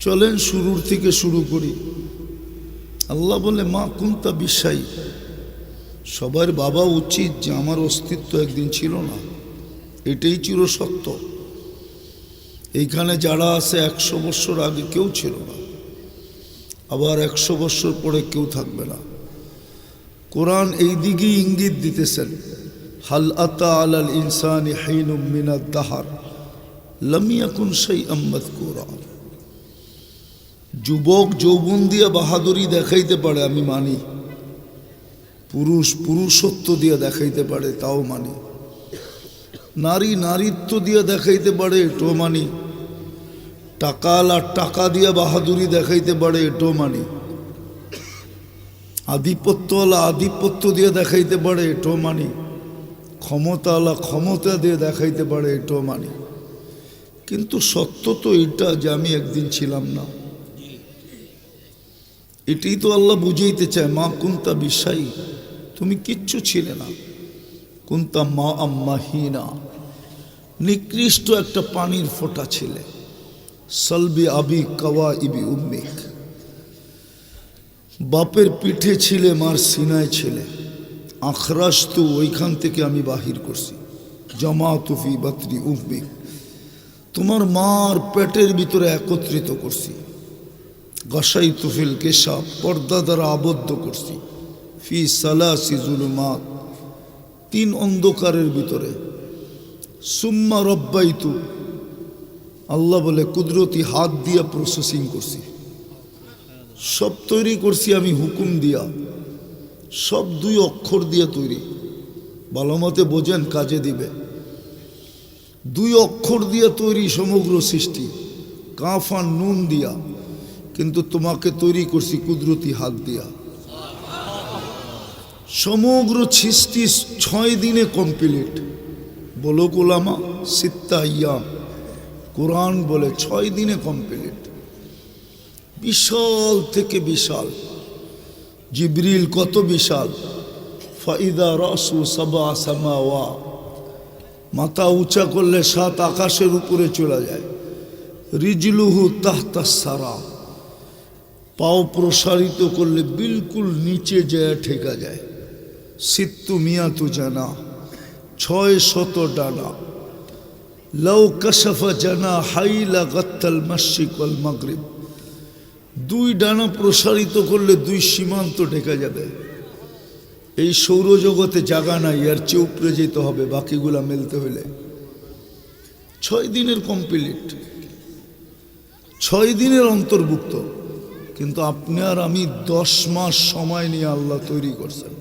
চলেন শুরুর থেকে শুরু করি। আল্লাহ বলে মা, কুন্তা বিশ্বাই সবার বাবা উচিত যে আমার অস্তিত্ব একদিন ছিল না। এটাই চির সত্য। এইখানে যারা আছে, একশো বছর আগে কেউ ছিল না। আবার একশো বছর পরে কেউ থাকবে না। কোরআন এই দিকেই ইঙ্গিত দিতেছেন, হাল আতা আলাল ইনসানি হাইনুম মিনাদ দাহার লামিয়াকুন সেই আম্মদ কোরআন যুবক যৌবন দিয়ে বাহাদুরি দেখাইতে পারে, আমি মানি। পুরুষ পুরুষত্ব দিয়ে দেখাইতে পারে, তাও মানি। নারী নারীত্ব দিয়ে দেখাইতে পারে, এটাও মানি। টাকাল টাকা দিয়ে বাহাদুরি দেখাইতে পারে, এটাও মানি। আধিপত্যওয়ালা আধিপত্য দিয়ে দেখাইতে পারে, এটাও মানি। ক্ষমতাওয়ালা ক্ষমতা দিয়ে দেখাইতে পারে, এটাও মানি। কিন্তু সত্য তো এটা যে আমি একদিন ছিলাম না। এটাই তো আল্লাহ বুঝাইতে চায়, মা কুন্তা বিশ্বাই তুমি কিচ্ছু ছিলে না। কুন্তা মা আম্মাহিনা। নিকৃষ্ট একটা পানির ফোঁটা ছিলে। সলবি আবি কাওয়া ইবি উম্মিক। বাপের পিঠে ছিলে, মার সিনায় ছিলে। আখরাস তো ওইখান থেকে আমি বাহির করছি। জমা তুফি বাতরি উম্মিক। তোমার মার পেটের ভিতরে একত্রিত করছি। গসাই তুফিল কেশা পর্দা দ্বারা আবদ্ধ করছি। ফি সালাসি জুলুমাত, তিন অন্ধকারের ভিতরে। সুম্মা রব্বাইতু, আল্লাহ বলে, কুদরতি হাত দিয়া প্রসেসিং করছি। সব তৈরি করছি আমি হুকুম দিয়া। সব দুই অক্ষর দিয়ে তৈরি। ভালো মতে বোঝেন, কাজে দিবে। দুই অক্ষর দিয়ে তৈরি সমগ্র সৃষ্টি। কাফান নুন দিয়া। কিন্তু তোমাকে তৈরি করছি কুদরতি হাত দিয়া। সমগ্র সৃষ্টি ছয় দিনে কমপ্লিট বলো গোলামা সিত্তা ইয়া কোরআন বলে ছয় দিনে কমপ্লিট বিশাল থেকে বিশাল। জিবরিল কত বিশাল? ফাইদা রসু সাবা সামাওয়া। মাথা উঁচা করলে সাত আকাশের উপরে চলে যায়। রিজলুহু তাহতা সারা। পাও প্রসারিত করলে বিলকুল নিচে যায়, ঠেকা যায়। সিত্তু মিয়া তু জানা, ছয় শত ডানা। লও কশফা জানা হাইলা গত্তাল মশিক ওয়াল মাগরিব। দুই ডানা প্রসারিত করলে দুই সীমান্ত ঢেকা যাবে। এই সৌরজগতে জাগা নাই আর চেয়ে উপরে যেতে হবে বাকিগুলা মেলতে হলে ছয় দিনের কমপ্লিট। ছয় দিনের অন্তর্ভুক্ত। কিন্তু আপনি আর আমি দশ মাস সময় নিয়ে আল্লাহ তৈরি করছেন।